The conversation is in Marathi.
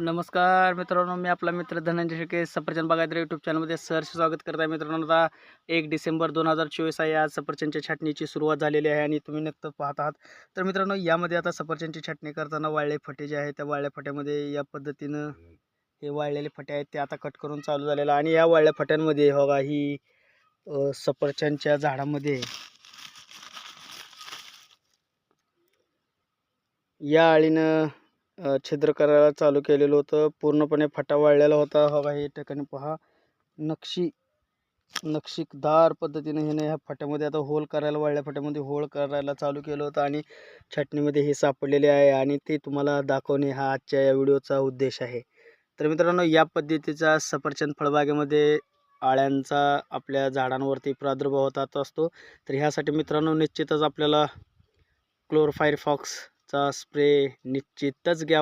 नमस्कार मित्रांनो मी आपला मित्र धनंजय शेके सफरचंद बागायद्रा यूट्यूब चॅनलमध्ये सहर्ष स्वागत करत आहे मित्रांनो. आता एक डिसेंबर दोन हजार चोवीस आहे. आज सफरचंदच्या छाटणीची सुरुवात झालेली आहे आणि तुम्ही नक्की पाहत आहात. तर मित्रांनो यामध्ये आता सफरचंदची छाटणी करताना वाळले फटे जे आहेत त्या वाळल्या फट्यामध्ये या पद्धतीनं हे वाळलेले फटे आहेत ते आता कट करून चालू झालेलं आणि या वाळल्या फट्यांमध्ये बघा ही सफरचंदच्या झाडामध्ये या आळीनं छिद्र करायला चालू केलेलं होतं. पूर्णपणे फटा वाळलेला होता बघा हे ठिकाणी पहा. नक्षी नक्षीदार पद्धतीने हिने ह्या फट्यामध्ये आता होल करायला वाळल्या फट्यामध्ये होल करायला चालू केलं होतं आणि छटणीमध्ये हे सापडलेले आहे आणि ते तुम्हाला दाखवणे हा आजच्या या व्हिडिओचा उद्देश आहे. तर मित्रांनो या पद्धतीचा सफरचंद फळबागेमध्ये आळ्यांचा आपल्या झाडांवरती प्रादुर्भाव होतात असतो. तर ह्यासाठी मित्रांनो निश्चितच आपल्याला क्लोरोफायर चा स्प्रे निश्चितच घ्या.